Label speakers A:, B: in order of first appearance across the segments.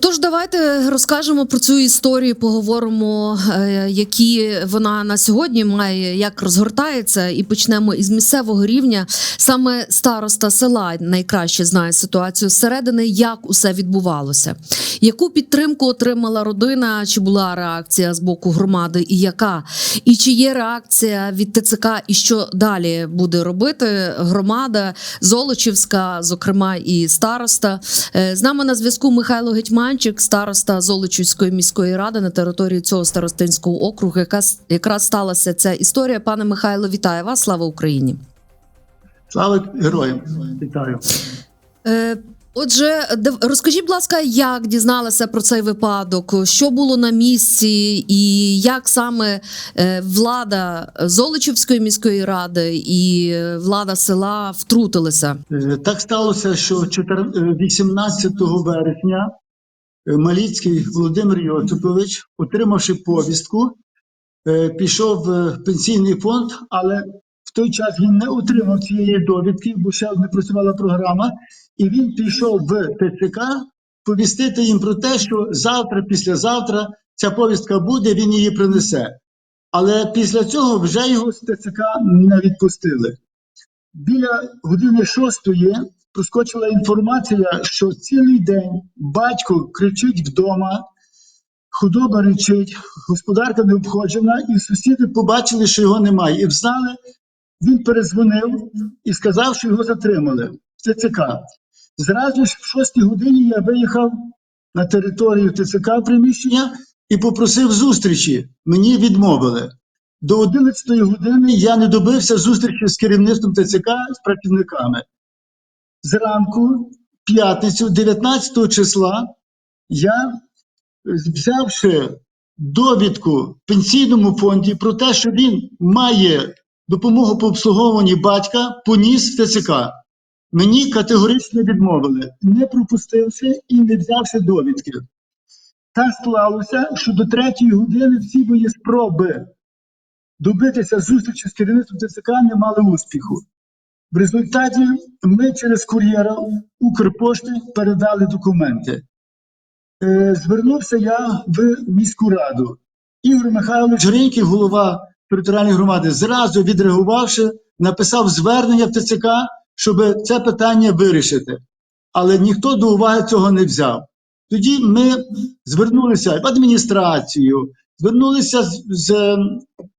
A: Тож давайте розкажемо про цю історію, поговоримо, е, які вона на сьогодні має, як розгортається, і почнемо із місцевого рівня. Саме староста села найкраще знає ситуацію зсередини, як усе відбувалося. Яку підтримку отримала родина? Чи була реакція з боку громади, і яка? І чи є реакція від ТЦК, і що далі буде робити громада Золочівська, зокрема і староста? Е, З нами на зв'язку Михайло Гетьманчик, староста Золочівської міської ради на території цього старостинського округу. Яка с- якраз сталася ця історія. Пане Михайло, вітаю вас! Слава Україні!
B: Слава героям! Вітаю.
A: Е, Отже, розкажіть, будь ласка, як дізналися про цей випадок, що було на місці, і як саме е, влада Золочівської міської ради і е, влада села втрутилися?
B: Е, Так сталося, що чотир- е, 18 вересня Маліцький Володимир Йосипович, отримавши повістку, е, пішов в пенсійний фонд, але в той час він не отримав цієї довідки, бо ще не працювала програма, і він пішов в ТЦК повістити їм про те, що завтра, післязавтра ця повістка буде, він її принесе. Але після цього вже його з ТЦК не відпустили. Біля години шостої проскочила інформація, що цілий день батько кричить вдома, худоба речить, господарка не обходжена, і сусіди побачили, що його немає, і взнали. Він перезвонив і сказав, що його затримали в ТЦК. Зразу ж в шостій годині я виїхав на територію ТЦК приміщення і попросив зустрічі. Мені відмовили. До 11 години я не добився зустрічі з керівництвом ТЦК з працівниками. Зранку, п'ятницю, 19 числа, я, взявши довідку пенсійному фонді про те, що він має допомогу по обслуговуванні батька, поніс в ТЦК. Мені категорично відмовили, не пропустивши і не взявши довідки. Так склалося, що до третьої години всі мої спроби добитися зустрічі з керівництвом ТЦК не мали успіху. В результаті ми через кур'єра Укрпошти передали документи. Е, звернувся я в міську раду. Ігор Михайлович Гриньків, голова територіальної громади, зразу відреагувавши, написав звернення в ТЦК, щоб це питання вирішити. Але ніхто до уваги цього не взяв. Тоді ми звернулися в адміністрацію, звернулися з, з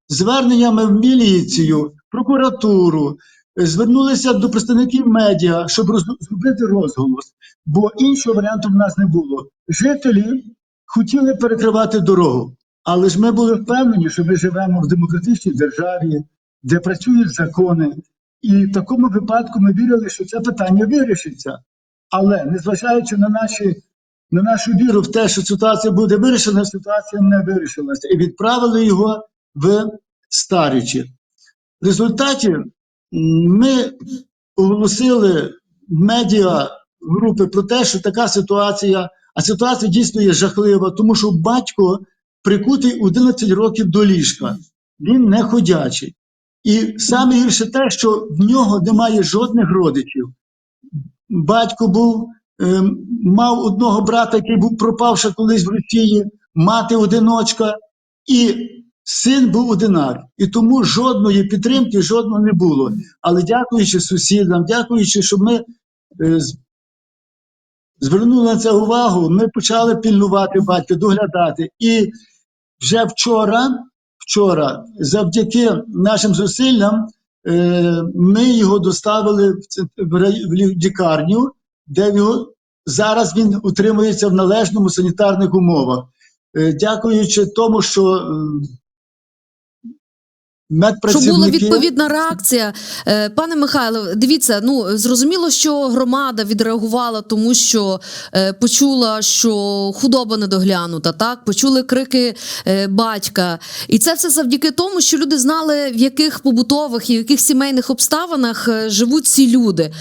B: зверненнями в міліцію, прокуратуру, звернулися до представників медіа, щоб зробити розголос, бо іншого варіанту в нас не було. Жителі хотіли перекривати дорогу, але ж ми були впевнені, що ми живемо в демократичній державі, де працюють закони, і в такому випадку ми вірили, що це питання вирішиться. Але незважаючи на наші на нашу віру в те, що ситуація буде вирішена, ситуація не вирішилася. І відправили його в Старічі. В результаті ми оголосили медіа групи про те, що така ситуація, а ситуація дійсно є жахлива, тому що батько прикутий 11 років до ліжка. Він не ходячий. І саме гірше те, що в нього немає жодних родичів. Батько був, ем, мав одного брата, який був пропавши колись в Росії, мати одиночка, і син був одинак. І тому жодної підтримки, жодного не було. Але дякуючи сусідам, дякуючи, що ми е, звернули на це увагу, ми почали пільнувати батька, доглядати. І вже вчора, вчора, завдяки нашим зусиллям, е, ми його доставили в лікарню, де його зараз він утримується в належному санітарних умовах. Е, Дякуючи тому, що
A: Щоб
B: медпрацівники...
A: була відповідна реакція, Е, пане Михайло, дивіться, ну зрозуміло, що громада відреагувала, тому що е, почула, що худоба недоглянута, так почули крики е, батька, і це все завдяки тому, що люди знали, в яких побутових і в яких сімейних обставинах живуть ці люди.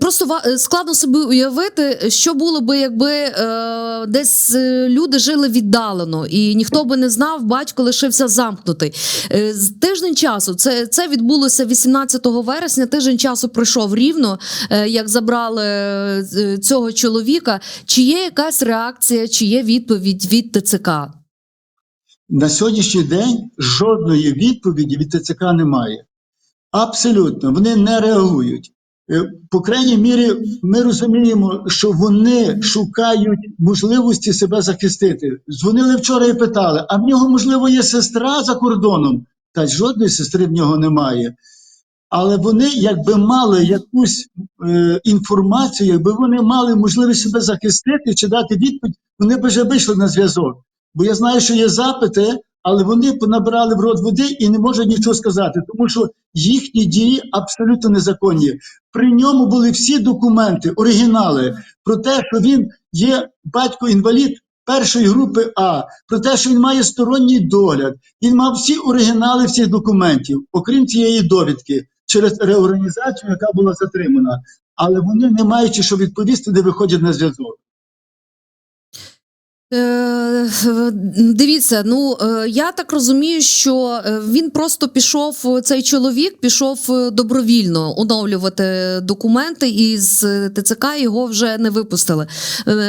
A: Просто складно собі уявити, що було би, якби десь люди жили віддалено, і ніхто би не знав, батько лишився замкнутий. Тиждень тиждень часу. Це, це відбулося 18 вересня. Тиждень часу пройшов рівно, е, як забрали е, цього чоловіка. Чи є якась реакція, чи є відповідь від ТЦК?
B: На сьогоднішній день жодної відповіді від ТЦК немає. Абсолютно, вони не реагують. Е, По крайній мірі, ми розуміємо, що вони шукають можливості себе захистити. Дзвонили вчора і питали: а в нього, можливо, є сестра за кордоном? Та жодної сестри в нього немає. Але вони, якби мали якусь е, інформацію, якби вони мали можливість себе захистити чи дати відповідь, вони б вже вийшли на зв'язок. Бо я знаю, що є запити, але вони понабирали в рот води і не можуть нічого сказати, тому що їхні дії абсолютно незаконні. При ньому були всі документи, оригінали про те, що він є батько-інвалід першої групи А, про те, що він має сторонній догляд. Він мав всі оригінали всіх документів, окрім цієї довідки, через реорганізацію, яка була затримана. Але вони, не маючи що відповісти, не виходять на зв'язок.
A: Е, Дивіться, ну е, я так розумію, що е, він просто пішов, цей чоловік пішов добровільно оновлювати документи, і з ТЦК його вже не випустили.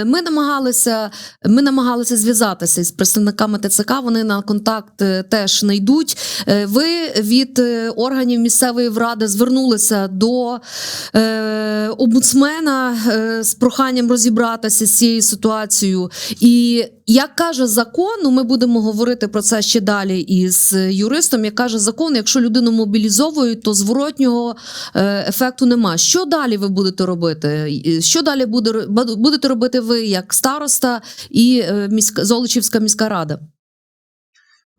A: Ми намагалися, ми намагалися зв'язатися з представниками ТЦК. Вони на контакт теж не йдуть. Ви від органів місцевої влади звернулися до омбудсмена з проханням розібратися з цією ситуацією. І як каже закон, ну ми будемо говорити про це ще далі із юристом. Як каже закон, якщо людину мобілізовують, то зворотнього е, ефекту нема. Що далі ви будете робити? Що далі буде будете робити ви як староста і е, міська Золочівська міська рада?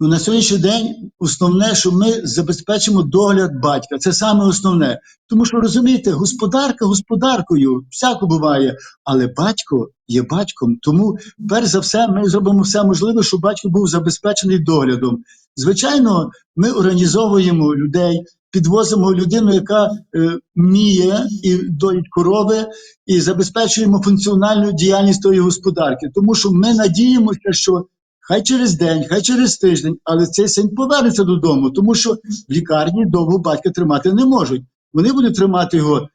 B: Ну, на сьогоднішній день основне, що ми забезпечимо догляд батька. Це саме основне. Тому що розумієте, господарка господаркою всяко буває, але батько є батьком. Тому, перш за все, ми зробимо все можливе, щоб батько був забезпечений доглядом. Звичайно, ми організовуємо людей, підвозимо людину, яка е, вміє і доїть корови, і забезпечуємо функціональну діяльність тої господарки. Тому що ми надіємося, що Хай через день, хай через тиждень, але цей син повернеться додому, тому що в лікарні довго батька тримати не можуть. Вони будуть тримати його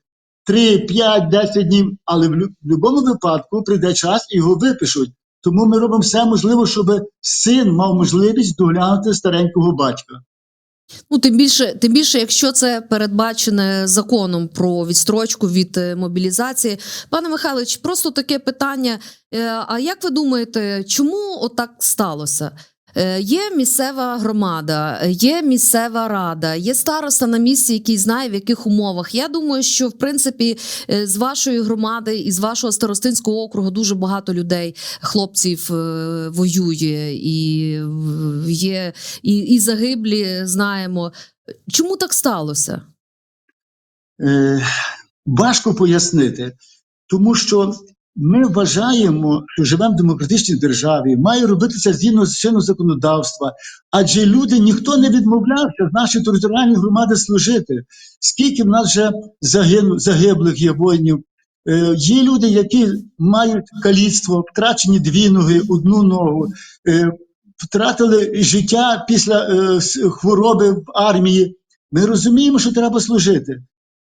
B: 3, 5, 10 днів, але в будь-якому випадку прийде час і його випишуть. Тому ми робимо все можливе, щоб син мав можливість доглянути старенького батька.
A: Ну, тим більше, тим більше, якщо це передбачене законом про відстрочку від е, мобілізації. Пане Михайлович, просто таке питання. Е, А як ви думаєте, чому отак сталося? Е, Є місцева громада, є місцева рада, є староста на місці, який знає в яких умовах. Я думаю, що в принципі е, з вашої громади і з вашого старостинського округу дуже багато людей, хлопців е, воює і є і, і загиблі знаємо. Чому так сталося?
B: Е, важко пояснити, тому що ми вважаємо, що живемо в демократичній державі, має робитися згідно з чинного законодавства, адже люди ніхто не відмовлявся в нашій територіальній громади служити. Скільки в нас вже загину, загиблих є воїнів? Е, є люди, які мають каліцтво, втрачені дві ноги, одну ногу, е, втратили життя після е, хвороби в армії. Ми розуміємо, що треба служити.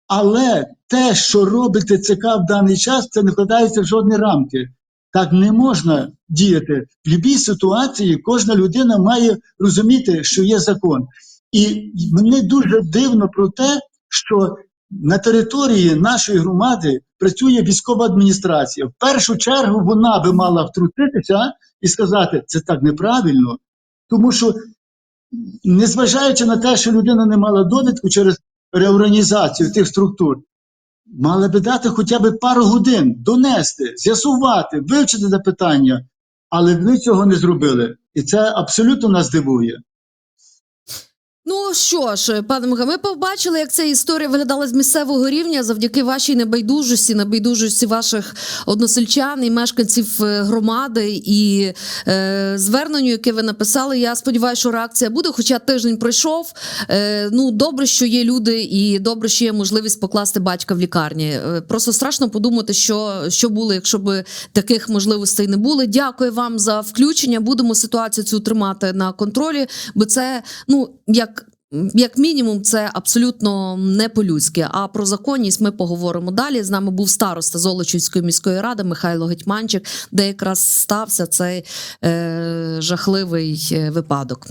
B: Але те, що робить ТЦК в даний час, це не вкладається в жодні рамки. Так не можна діяти. В будь-якій ситуації кожна людина має розуміти, що є закон. І мені дуже дивно про те, що на території нашої громади працює військова адміністрація. В першу чергу вона би мала втрутитися і сказати, це так неправильно, тому що, незважаючи на те, що людина не мала довідку через реорганізацію тих структур, мали би дати хоча б пару годин донести, з'ясувати, вивчити це питання, але ми цього не зробили. І це абсолютно нас дивує.
A: Ну що ж, пане Михайло, ми побачили, як ця історія виглядала з місцевого рівня завдяки вашій небайдужості, небайдужості ваших односельчан і мешканців е, громади і е, зверненню, яке ви написали. Я сподіваюся, що реакція буде. Хоча тиждень пройшов. Е, ну добре, що є люди, і добре, що є можливість покласти батька в лікарні. Е, просто страшно подумати, що, що було, якщо б таких можливостей не було. Дякую вам за включення. Будемо ситуацію цю тримати на контролі, бо це ну як. Як мінімум, це абсолютно не по-людськи. А про законність ми поговоримо далі. З нами був староста Золочівської міської ради Михайло Гетьманчик, де якраз стався цей е, жахливий е, випадок.